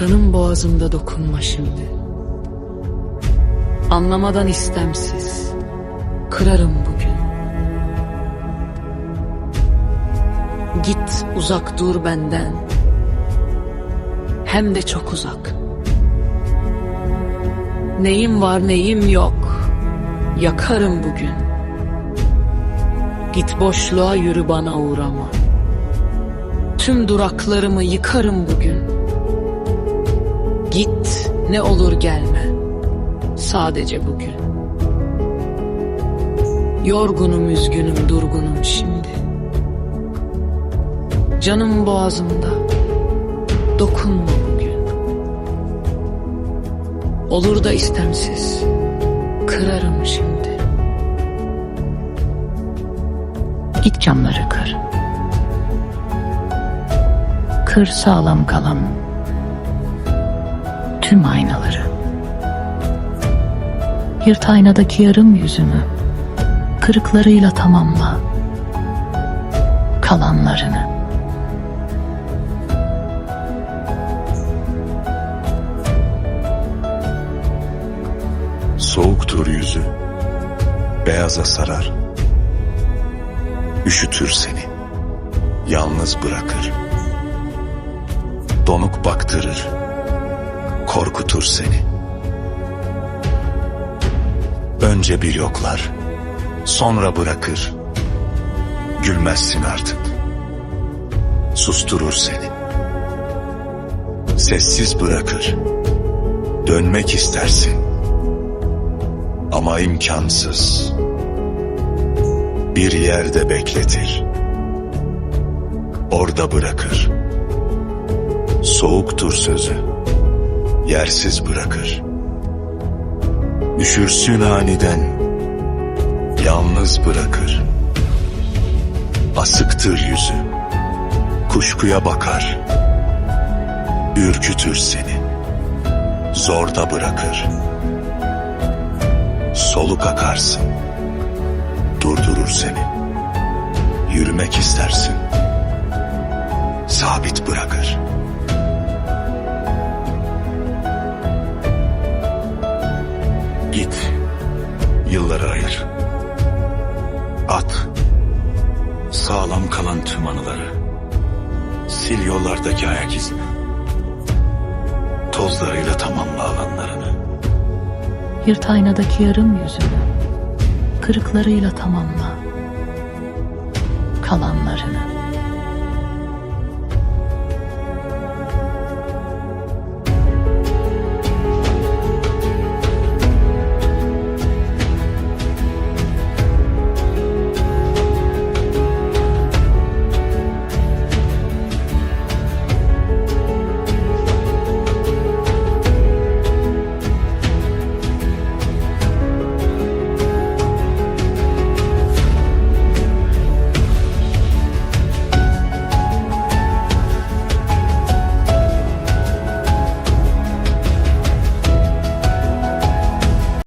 Canım boğazımda dokunma şimdi. Anlamadan istemsiz. Kırarım bugün. Git uzak dur benden. Hem de çok uzak. Neyim var neyim yok. Yakarım bugün. Git boşluğa yürü bana uğrama. Tüm duraklarımı yıkarım bugün. Git ne olur gelme. Sadece bugün. Yorgunum üzgünüm durgunum şimdi. Canım boğazımda. Dokunma bugün. Olur da istemsiz. Kırarım şimdi. Git camları kır. Kır sağlam kalan tüm aynaları. Yırt aynadaki yarım yüzünü. Kırıklarıyla tamamla kalanlarını. Soğuktur yüzü, beyaza sarar. Üşütür seni, yalnız bırakır. Donuk baktırır, korkutur seni. Önce bir yoklar, sonra bırakır. Gülmezsin artık, susturur seni. Sessiz bırakır, dönmek istersin ama imkansız. Bir yerde bekletir. Orada bırakır. Soğuktur sözü. Yersiz bırakır. Üşürsün aniden. Yalnız bırakır. Asıktır yüzü. Kuşkuya bakar. Ürkütür seni. Zorda bırakır soluk akarsın. Durdurur seni. Yürümek istersin. Sabit bırakır. Git. Yılları ayır. At. Sağlam kalan tüm anıları. Sil yollardaki ayak izini. Tozlarıyla tamamla alanlarını. Yırt aynadaki yarım yüzünü. Kırıklarıyla tamamla kalanlarını.